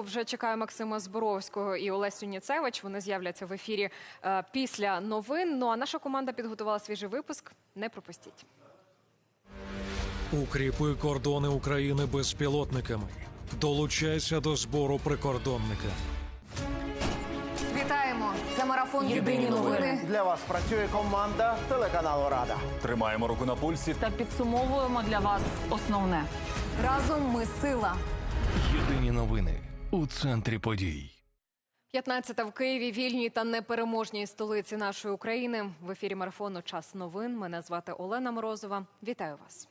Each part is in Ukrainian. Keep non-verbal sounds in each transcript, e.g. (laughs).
Вже чекаю Максима Зборовського і Олесю Ніцевич. Вони з'являться в ефірі е, після новин. Ну а наша команда підготувала свіжий випуск. Не пропустіть. Укріпи кордони України безпілотниками. Долучайся до збору прикордонника. Вітаємо! Це марафон Єдині новини. Для вас працює команда телеканалу Рада. Тримаємо руку на пульсі. та підсумовуємо для вас основне. Разом ми сила. Єдині новини у центрі подій. 15 в Києві, вільній та непереможній столиці нашої України. В ефірі марафону Час новин. Мене звати Олена Морозова. Вітаю вас.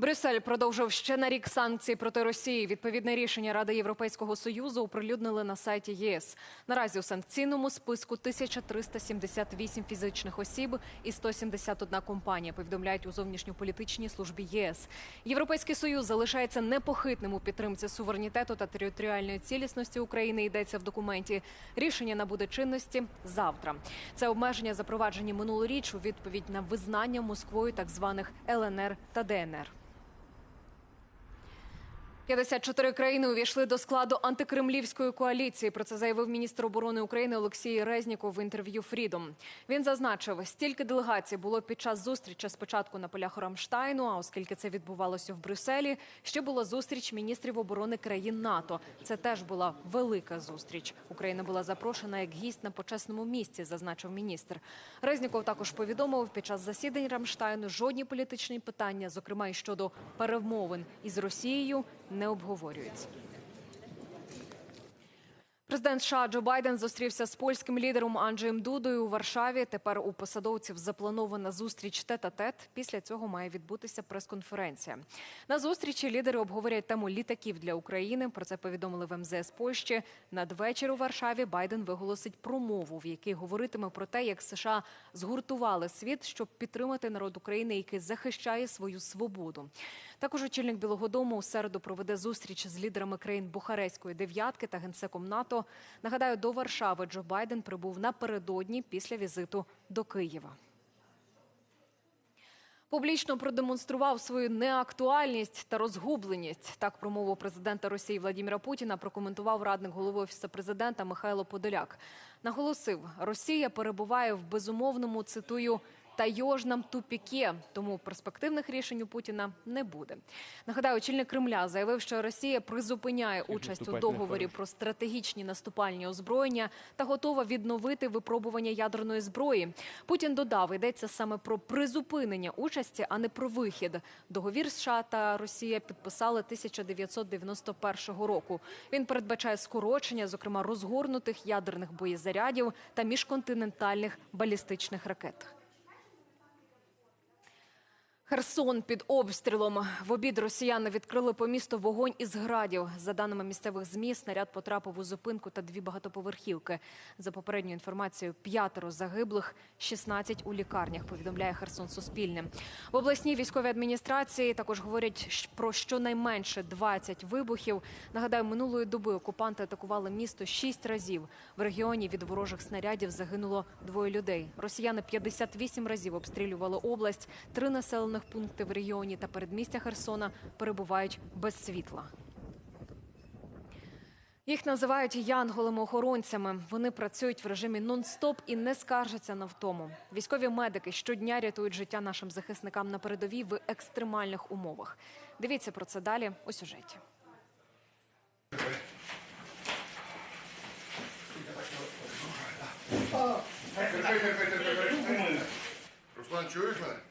Брюссель продовжив ще на рік санкцій проти Росії. Відповідне рішення Ради Європейського союзу оприлюднили на сайті ЄС. Наразі у санкційному списку 1378 фізичних осіб і 171 компанія. Повідомляють у зовнішньополітичній службі ЄС. Європейський союз залишається непохитним у підтримці суверенітету та територіальної цілісності України. Йдеться в документі. Рішення набуде чинності завтра. Це обмеження запроваджені минулоріч у відповідь на визнання Москвою так званих ЛНР та ДНР. 54 країни увійшли до складу антикремлівської коаліції. Про це заявив міністр оборони України Олексій Резніков в інтерв'ю Фрідом. Він зазначив, стільки делегацій було під час зустрічі спочатку на полях Рамштайну. А оскільки це відбувалося в Брюсселі, ще була зустріч міністрів оборони країн НАТО. Це теж була велика зустріч. Україна була запрошена як гість на почесному місці, зазначив міністр. Резніков також повідомив, під час засідань Рамштайну жодні політичні питання, зокрема і щодо перемовин із Росією, не обговорюються. Президент США Джо Байден зустрівся з польським лідером Анджеєм Дудою у Варшаві. Тепер у посадовців запланована зустріч тет-а-тет. Після цього має відбутися прес-конференція. На зустрічі лідери обговорять тему літаків для України. Про це повідомили в МЗС Польщі. Надвечір у Варшаві Байден виголосить промову, в якій говоритиме про те, як США згуртували світ, щоб підтримати народ України, який захищає свою свободу. Також очільник Білого Дому у середу проведе зустріч з лідерами країн Бухарестської дев'ятки та генсеком НАТО. Нагадаю, до Варшави Джо Байден прибув напередодні після візиту до Києва. Публічно продемонстрував свою неактуальність та розгубленість. Так промову президента Росії Владіміра Путіна прокоментував радник голови офісу президента Михайло Подоляк. Наголосив, Росія перебуває в безумовному цитую. Тайожнам тупіке, тому перспективних рішень у Путіна не буде. Нагадаю, очільник Кремля заявив, що Росія призупиняє участь у договорі про стратегічні наступальні озброєння та готова відновити випробування ядерної зброї. Путін додав, йдеться саме про призупинення участі, а не про вихід. Договір США та Росія підписали 1991 року. Він передбачає скорочення, зокрема розгорнутих ядерних боєзарядів та міжконтинентальних балістичних ракет. Херсон під обстрілом. В обід росіяни відкрили по місту вогонь із градів. За даними місцевих змі, снаряд потрапив у зупинку та дві багатоповерхівки. За попередньою інформацією, п'ятеро загиблих, 16 у лікарнях. Повідомляє Херсон Суспільне. В обласній військовій адміністрації також говорять про щонайменше 20 вибухів. Нагадаю, минулої доби окупанти атакували місто шість разів. В регіоні від ворожих снарядів загинуло двоє людей. Росіяни 58 разів обстрілювали область. Три населених пункти в регіоні та передмістя Херсона перебувають без світла. Їх називають янголами-охоронцями. Вони працюють в режимі нон-стоп і не скаржаться на втому. Військові медики щодня рятують життя нашим захисникам на передовій в екстремальних умовах. Дивіться про це далі у сюжеті. Руслан, чуєш мене?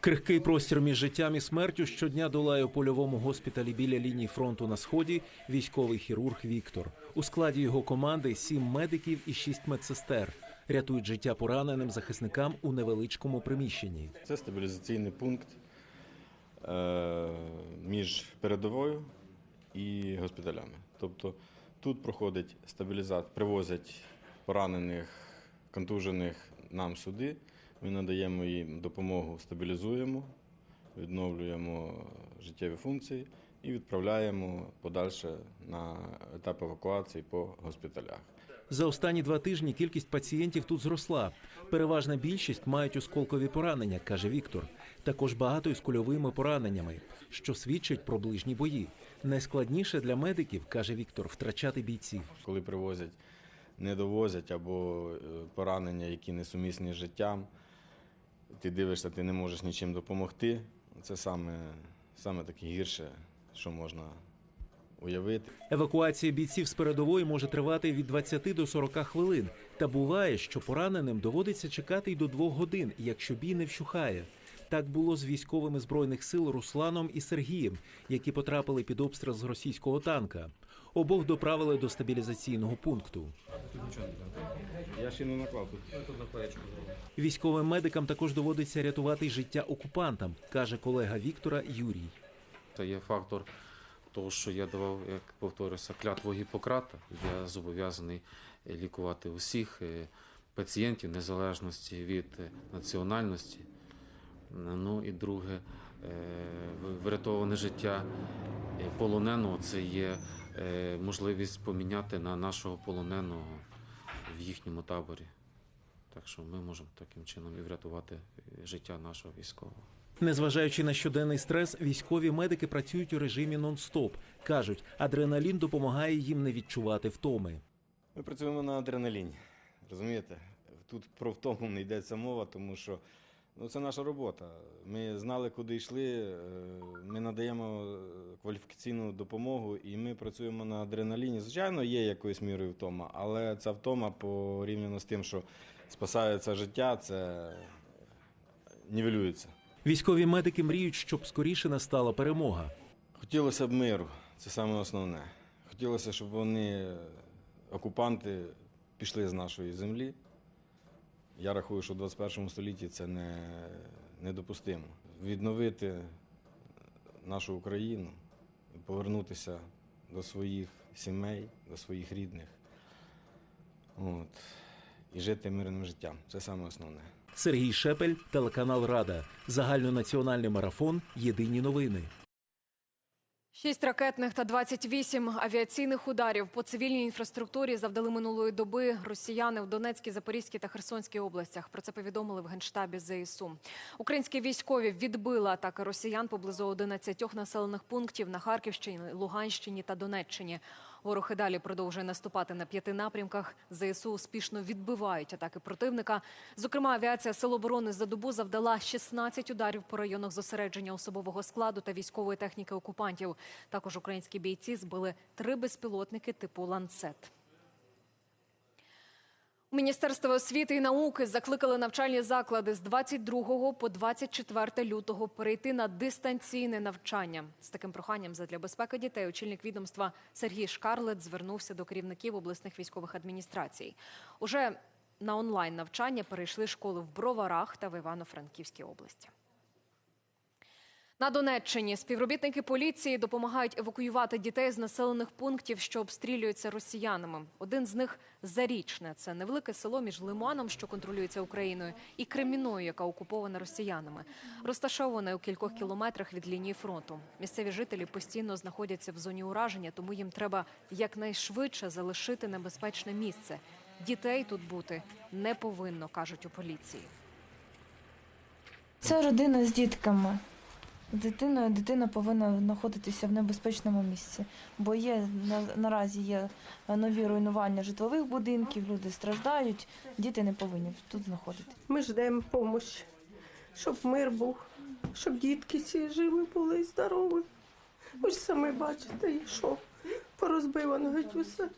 Крихкий простір між життям і смертю щодня долає у польовому госпіталі біля лінії фронту на сході військовий хірург Віктор. У складі його команди сім медиків і шість медсестер рятують життя пораненим захисникам у невеличкому приміщенні. Це стабілізаційний пункт е, між передовою і госпіталями. Тобто тут проходить стабілізація, привозять поранених, контужених нам сюди. Ми надаємо їм допомогу, стабілізуємо, відновлюємо життєві функції і відправляємо подальше на етап евакуації по госпіталях. За останні два тижні кількість пацієнтів тут зросла. Переважна більшість мають осколкові поранення, каже Віктор. Також багато із кульовими пораненнями, що свідчить про ближні бої. Найскладніше для медиків, каже Віктор, втрачати бійців. Коли привозять, не довозять або е, поранення, які несумісні з життям, ти дивишся, ти не можеш нічим допомогти. Це саме, саме таке гірше, що можна уявити. Евакуація бійців з передової може тривати від 20 до 40 хвилин. Та буває, що пораненим доводиться чекати й до двох годин, якщо бій не вщухає. Так було з військовими збройних сил Русланом і Сергієм, які потрапили під обстріл з російського танка. Обох доправили до стабілізаційного пункту. Я ще не наклав тут. Військовим медикам також доводиться рятувати життя окупантам, каже колега Віктора Юрій. Це є фактор того, що я давав, як повторюся, клятву Гіппократа. Я зобов'язаний е, лікувати усіх е, пацієнтів незалежності від е, національності. Ну і друге, е, врятоване життя полоненого це є е, можливість поміняти на нашого полоненого в їхньому таборі. Так що ми можемо таким чином і врятувати е, життя нашого військового. Незважаючи на щоденний стрес, військові медики працюють у режимі нон-стоп. кажуть, адреналін допомагає їм не відчувати втоми. Ми працюємо на адреналіні. Розумієте? Тут про втому не йдеться мова, тому що ну, це наша робота. Ми знали, куди йшли. е, Ми надаємо кваліфікаційну допомогу і ми працюємо на адреналіні. Звичайно, є якоюсь мірою втома, але ця втома порівняно з тим, що спасається життя, це нівелюється. Військові медики мріють, щоб скоріше настала перемога. Хотілося б миру, це саме основне. Хотілося, щоб вони, окупанти, пішли з нашої землі. Я рахую, що в 21 столітті це не, недопустимо. Відновити нашу Україну, повернутися до своїх сімей, до своїх рідних. От. І жити мирним життям. Це саме основне. Сергій Шепель, телеканал Рада, загальнонаціональний марафон. Єдині новини. Шість ракетних та 28 авіаційних ударів по цивільній інфраструктурі завдали минулої доби росіяни в Донецькій, Запорізькій та Херсонській областях. Про це повідомили в генштабі ЗСУ. Українські військові відбили атаки росіян поблизу 11 населених пунктів на Харківщині, Луганщині та Донеччині. Ворог і далі продовжує наступати на п'яти напрямках. ЗСУ успішно відбивають атаки противника. Зокрема, авіація Сил оборони за добу завдала 16 ударів по районах зосередження особового складу та військової техніки окупантів. Також українські бійці збили три безпілотники типу ланцет. Міністерство освіти і науки закликали навчальні заклади з 22 по 24 лютого перейти на дистанційне навчання. З таким проханням задля безпеки дітей очільник відомства Сергій Шкарлет звернувся до керівників обласних військових адміністрацій. Уже на онлайн навчання перейшли школи в Броварах та в Івано-Франківській області. На Донеччині співробітники поліції допомагають евакуювати дітей з населених пунктів, що обстрілюються росіянами. Один з них зарічне. Це невелике село між Лиманом, що контролюється Україною, і Креміною, яка окупована росіянами. Розташоване у кількох кілометрах від лінії фронту. Місцеві жителі постійно знаходяться в зоні ураження, тому їм треба якнайшвидше залишити небезпечне місце. Дітей тут бути не повинно, кажуть у поліції. Це родина з дітками. Дитиною дитина повинна знаходитися в небезпечному місці, бо є на- наразі є нові руйнування житлових будинків, люди страждають, діти не повинні тут знаходитися. Ми ждемо допомоги, щоб мир був, щоб дітки всі живі були і здорові. Ви ж самі бачите, і що порозбивано геть усе.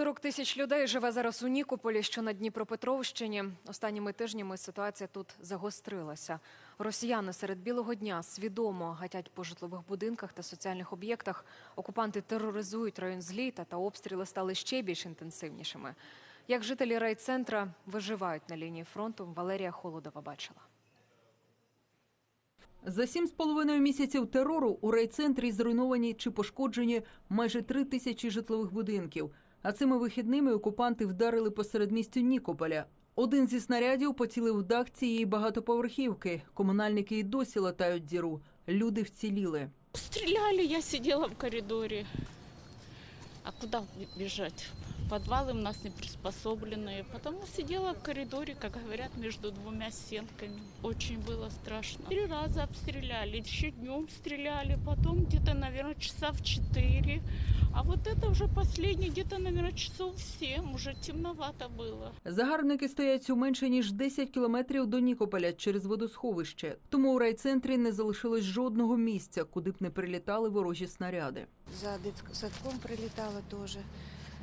40 тисяч людей живе зараз у Нікополі, що на Дніпропетровщині. Останніми тижнями ситуація тут загострилася. Росіяни серед білого дня свідомо гатять по житлових будинках та соціальних об'єктах. Окупанти тероризують район зліта та обстріли стали ще більш інтенсивнішими. Як жителі райцентра виживають на лінії фронту, Валерія Холодова бачила. За сім з половиною місяців терору у райцентрі зруйновані чи пошкоджені майже три тисячі житлових будинків. А цими вихідними окупанти вдарили по середмістю Нікополя. Один зі снарядів поцілив дах цієї багатоповерхівки. Комунальники й досі латають діру. Люди вціліли. Стріляли, я сиділа в коридорі. А куди бежать? Подвалы у нас не приспособленные. Потому сидела в коридоре, как говорят, между двумя стенками. Очень было страшно. Три раза обстреляли. Еще днем стреляли. Потом где-то, наверное, часа в четыре. А вот это уже последний, где-то, наверное, часов в семь. Уже темновато было. Загарбники стоять у менше ніж 10 кілометрів до Нікополя через водосховище. Тому у райцентрі не залишилось жодного місця, куди б не прилітали ворожі снаряди. За дитсадком прилітало теж.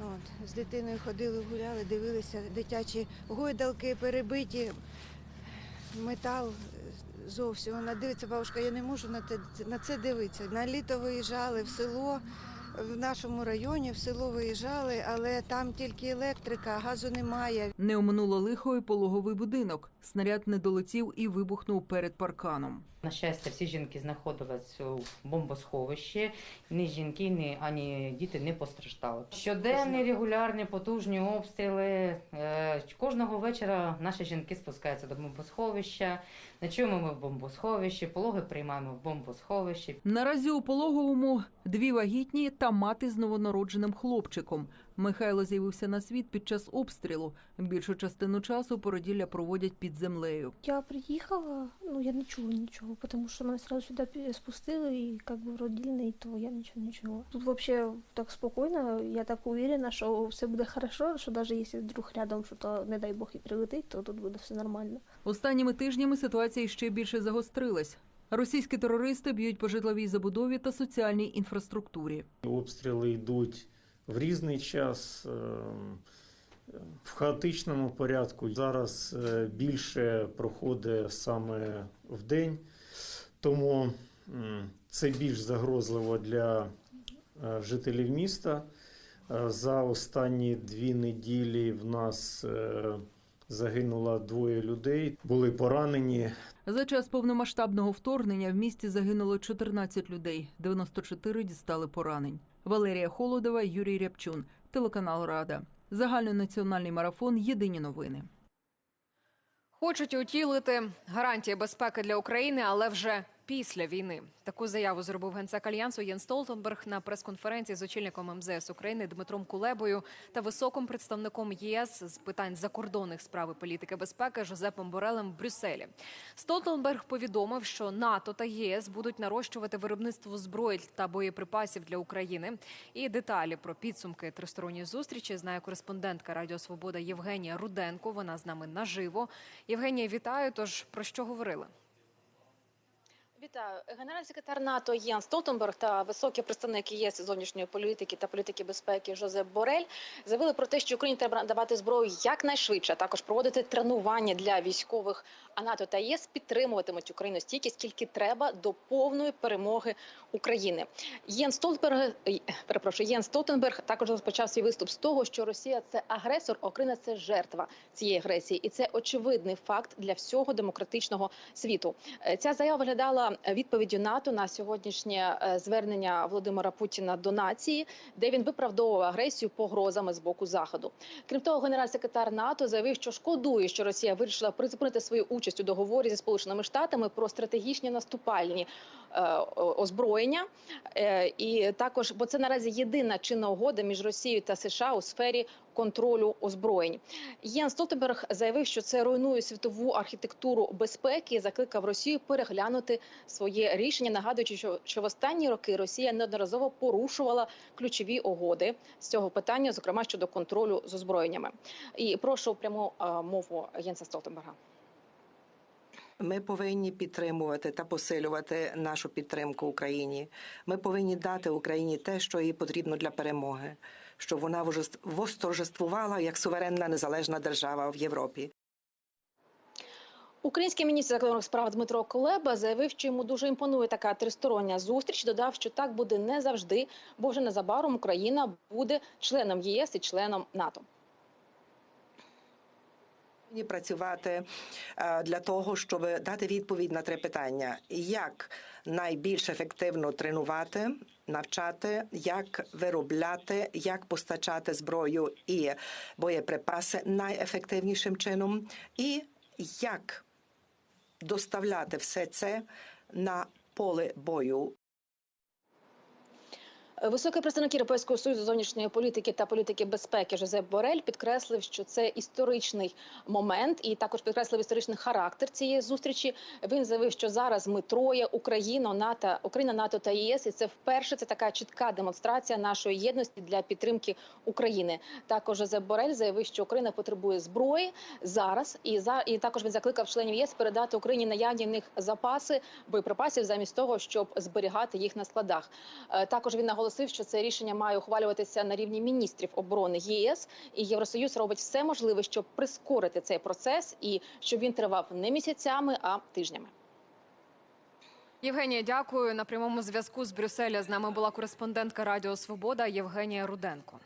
От, з дитиною ходили, гуляли, дивилися, дитячі гойдалки перебиті, метал зовсім. Вона дивиться, бабушка, я не можу на, те, на це дивитися. На літо виїжджали в село, в нашому районі в село виїжджали, але там тільки електрика, газу немає. Не оминуло лихо і пологовий будинок. Снаряд не долетів і вибухнув перед парканом. На щастя, всі жінки знаходились у бомбосховищі. Ні жінки, ні ані діти не постраждали. Щоденні регулярні потужні обстріли. Е, Кожного вечора наші жінки спускаються до бомбосховища. Ночуємо ми в бомбосховищі, пологи приймаємо в бомбосховищі. Наразі у пологовому дві вагітні та мати з новонародженим хлопчиком. Михайло з'явився на світ під час обстрілу. Більшу частину часу породілля проводять під землею. Я приїхала, ну я не чула нічого, тому що мене сразу сюди спустили, і як би родильний, то я нічого не чула. Тут взагалі так спокійно, я так уверена, що все буде хорошо, що навіть якщо вдруг рядом що то, не дай Бог, і прилетить, то тут буде все нормально. Останніми тижнями ситуація ще більше загострилась. Російські терористи б'ють по житловій забудові та соціальній інфраструктурі. Обстріли йдуть в різний час, е, в хаотичному порядку. Зараз е, більше проходить саме в день, тому це більш загрозливо для е, жителів міста. За останні дві неділі в нас загинуло двоє людей, були поранені. За час повномасштабного вторгнення в місті загинуло 14 людей, 94 дістали поранень. Валерія Холодова, Юрій Рябчун, телеканал Рада. Загальнонаціональний марафон. Єдині новини. Хочуть утілити гарантії безпеки для України, але вже після війни. Таку заяву зробив генсек альянсу Єн Столтенберг на прес-конференції з очільником МЗС України Дмитром Кулебою та високим представником ЄС з питань закордонних справ і політики безпеки Жозепом Борелем в Брюсселі. Столтенберг повідомив, що НАТО та ЄС будуть нарощувати виробництво зброї та боєприпасів для України. І деталі про підсумки тристоронньої зустрічі знає кореспондентка Радіо Свобода Євгенія Руденко. Вона з нами наживо. Євгенія, вітаю. Тож про що говорили? Вітаю, генеральний секретар НАТО Єн Столтенберг та високий представник ЄС зовнішньої політики та політики безпеки Жозеп Борель заявили про те, що Україні треба давати зброю якнайшвидше, а також проводити тренування для військових. А НАТО та ЄС підтримуватимуть Україну стільки, скільки треба до повної перемоги України. Єн Столтенберг, е, перепрошую, Єн Столтенберг також розпочав свій виступ з того, що Росія це агресор, а Україна це жертва цієї агресії, і це очевидний факт для всього демократичного світу. Е, Ця заява виглядала відповіддю НАТО на сьогоднішнє е, звернення Володимира Путіна до нації, де він виправдовував агресію погрозами з боку заходу. Крім того, генеральний секретар НАТО заявив, що шкодує, що Росія вирішила призупинити свою участь у договорі зі сполученими штатами про стратегічні наступальні е, озброєння. Е, І також, бо це наразі єдина чинна угода між Росією та США у сфері контролю озброєнь. Єн Столтенберг заявив, що це руйнує світову архітектуру безпеки і закликав Росію переглянути своє рішення, нагадуючи, що, що в останні роки Росія неодноразово порушувала ключові угоди з цього питання, зокрема щодо контролю з озброєннями. І прошу пряму е, мову Єнса Столтенберга. Ми повинні підтримувати та посилювати нашу підтримку Україні. Ми повинні дати Україні те, що їй потрібно для перемоги, щоб вона восторжествувала як суверенна незалежна держава в Європі. Український міністр закордонних справ Дмитро Кулеба заявив, що йому дуже імпонує така тристороння зустріч. Додав, що так буде не завжди, бо вже незабаром Україна буде членом ЄС і членом НАТО. Повинні працювати е, для того, щоб дати відповідь на три питання: як найбільш ефективно тренувати, навчати, як виробляти, як постачати зброю і боєприпаси найефективнішим чином, і як доставляти все це на поле бою Високий представник Європейського союзу зовнішньої політики та політики безпеки Жозеп Борель підкреслив, що це історичний момент, і також підкреслив історичний характер цієї зустрічі. Він заявив, що зараз ми троє Україна, НАТО, Україна, НАТО та ЄС, і це вперше це така чітка демонстрація нашої єдності для підтримки України. Також Жозеп Борель заявив, що Україна потребує зброї зараз, і за і також він закликав членів ЄС передати Україні наявні в них запаси боєприпасів замість того, щоб зберігати їх на складах. Е, Також він наголосив, що це рішення має ухвалюватися на рівні міністрів оборони ЄС і Євросоюз робить все можливе, щоб прискорити цей процес і щоб він тривав не місяцями, а тижнями. Євгенія, дякую. На прямому зв'язку з Брюсселя з нами була кореспондентка Радіо Свобода Євгенія Руденко.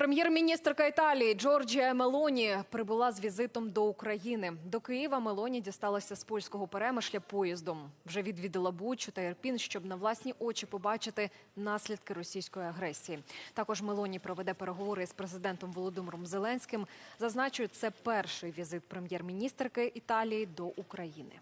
Прем'єр-міністрка Італії Джорджія Мелоні прибула з візитом до України. До Києва Мелоні дісталася з польського перемишля поїздом. Вже відвідала Бучу та Ірпін, щоб на власні очі побачити наслідки російської агресії. Також Мелоні проведе переговори з президентом Володимиром Зеленським. Зазначу, це перший візит прем'єр-міністрки Італії до України.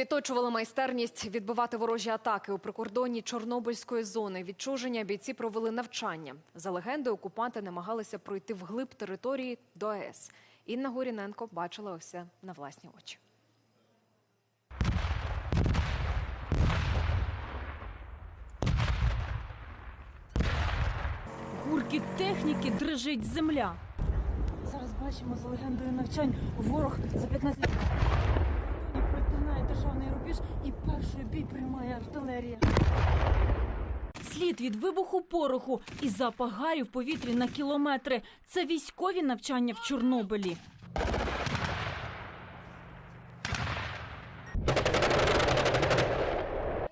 Відточували майстерність відбивати ворожі атаки у прикордонні Чорнобильської зони. Відчуження бійці провели навчання. За легендою, окупанти намагалися пройти вглиб території до АЕС. Інна Горіненко бачила все на власні очі. Гурки техніки дрижить земля. Зараз бачимо за легендою навчань ворог за 15 хвилин перетинає державний рубіж і перший бій приймає артилерія. Слід від вибуху пороху і запах гарі в повітрі на кілометри. Це військові навчання в Чорнобилі.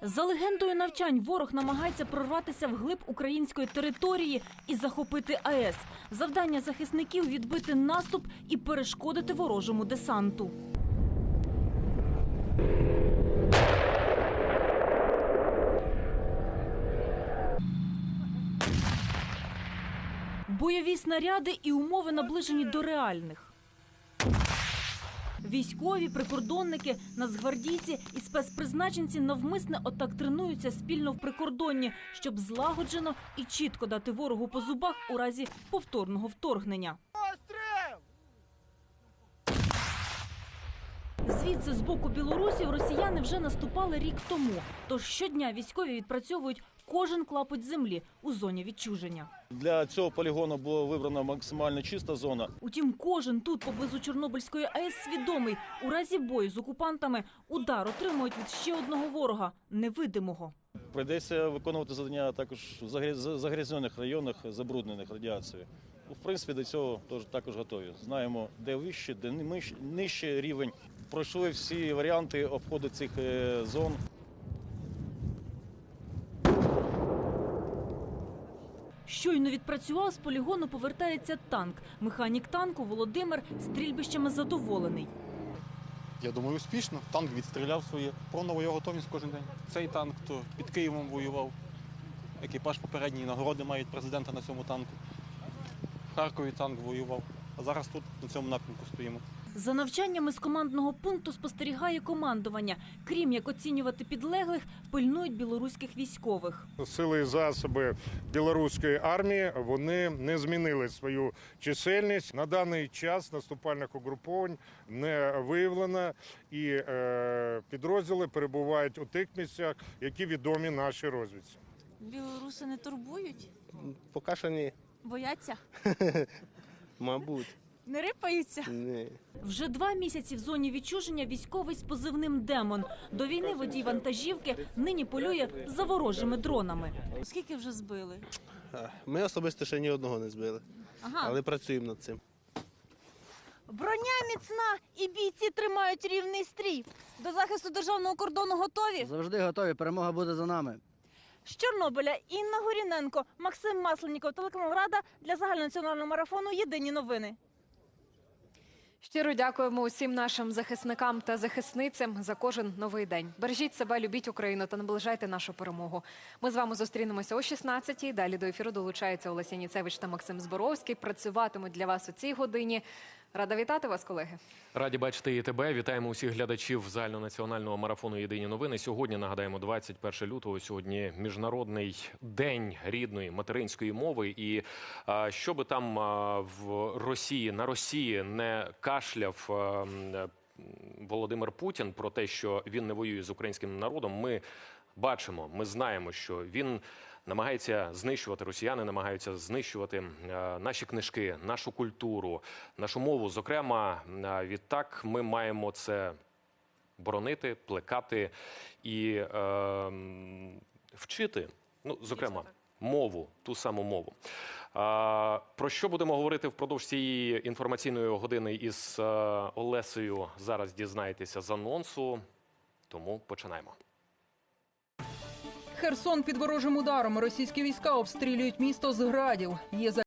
За легендою навчань, ворог намагається прорватися вглиб української території і захопити АЕС. Завдання захисників відбити наступ і перешкодити ворожому десанту. Бойові снаряди і умови наближені до реальних. Військові, прикордонники, нацгвардійці і спецпризначенці навмисне отак тренуються спільно в прикордонні, щоб злагоджено і чітко дати ворогу по зубах у разі повторного вторгнення. Звідси з боку білорусів росіяни вже наступали рік тому. Тож щодня військові відпрацьовують кожен клапоть землі у зоні відчуження. Для цього полігону була вибрана максимально чиста зона. Утім, кожен тут поблизу Чорнобильської АЕС свідомий у разі бою з окупантами удар отримують від ще одного ворога невидимого. Прийдеться виконувати завдання також в загря- загрязнених районах, забруднених радіацією. Ну, В принципі, до цього також готові. Знаємо, де вище, де нижче, нижче рівень. Пройшли всі варіанти обходу цих е, зон. Щойно відпрацював з полігону, повертається танк. Механік танку Володимир стрільбищами задоволений. Я думаю, успішно. Танк відстріляв своє. Повна його готовність кожен день. Цей танк то під Києвом воював. Екіпаж попередній нагороди мають президента на цьому танку. В Харкові танк воював. А зараз тут на цьому напрямку стоїмо. За навчаннями з командного пункту спостерігає командування. Крім як оцінювати підлеглих, пильнують білоруських військових. Сили і засоби білоруської армії вони не змінили свою чисельність. На даний час наступальних угруповань не виявлено, і е, підрозділи перебувають у тих місцях, які відомі нашій розвідці. Білоруси не турбують, Поки що ні. бояться, (laughs) Мабуть. Не рипаються. Ні. Вже два місяці в зоні відчуження військовий з позивним Демон. До війни водій вантажівки нині полює за ворожими дронами. Скільки вже збили? Ми особисто ще ні одного не збили, Ага. але працюємо над цим. Броня міцна і бійці тримають рівний стрій. До захисту державного кордону готові. Завжди готові. Перемога буде за нами. З Чорнобиля Інна Горіненко, Максим Масленніков, телеканал Рада для загальнонаціонального марафону Єдині новини. Щиро дякуємо усім нашим захисникам та захисницям за кожен новий день. Бережіть себе, любіть Україну та наближайте нашу перемогу. Ми з вами зустрінемося о 16-й. Далі до ефіру долучаються Олеся Ніцевич та Максим Зборовський. Працюватимуть для вас у цій годині. Рада вітати вас, колеги. Раді бачити і тебе. Вітаємо усіх глядачів загальнонаціонального марафону Єдині новини. Сьогодні нагадаємо 21 лютого. Сьогодні міжнародний день рідної материнської мови. І що би там в Росії на Росії не кашляв. Володимир Путін про те, що він не воює з українським народом. Ми бачимо, ми знаємо, що він намагається знищувати росіяни, намагаються знищувати е, наші книжки, нашу культуру, нашу мову. Зокрема, е, відтак ми маємо це боронити, плекати і е, вчити. Ну, зокрема, мову, ту саму мову. Про що будемо говорити впродовж цієї інформаційної години із е, Олесею? Зараз дізнаєтеся з анонсу. Тому починаємо. Херсон під ворожим ударом. Російські війська обстрілюють місто з градів. Є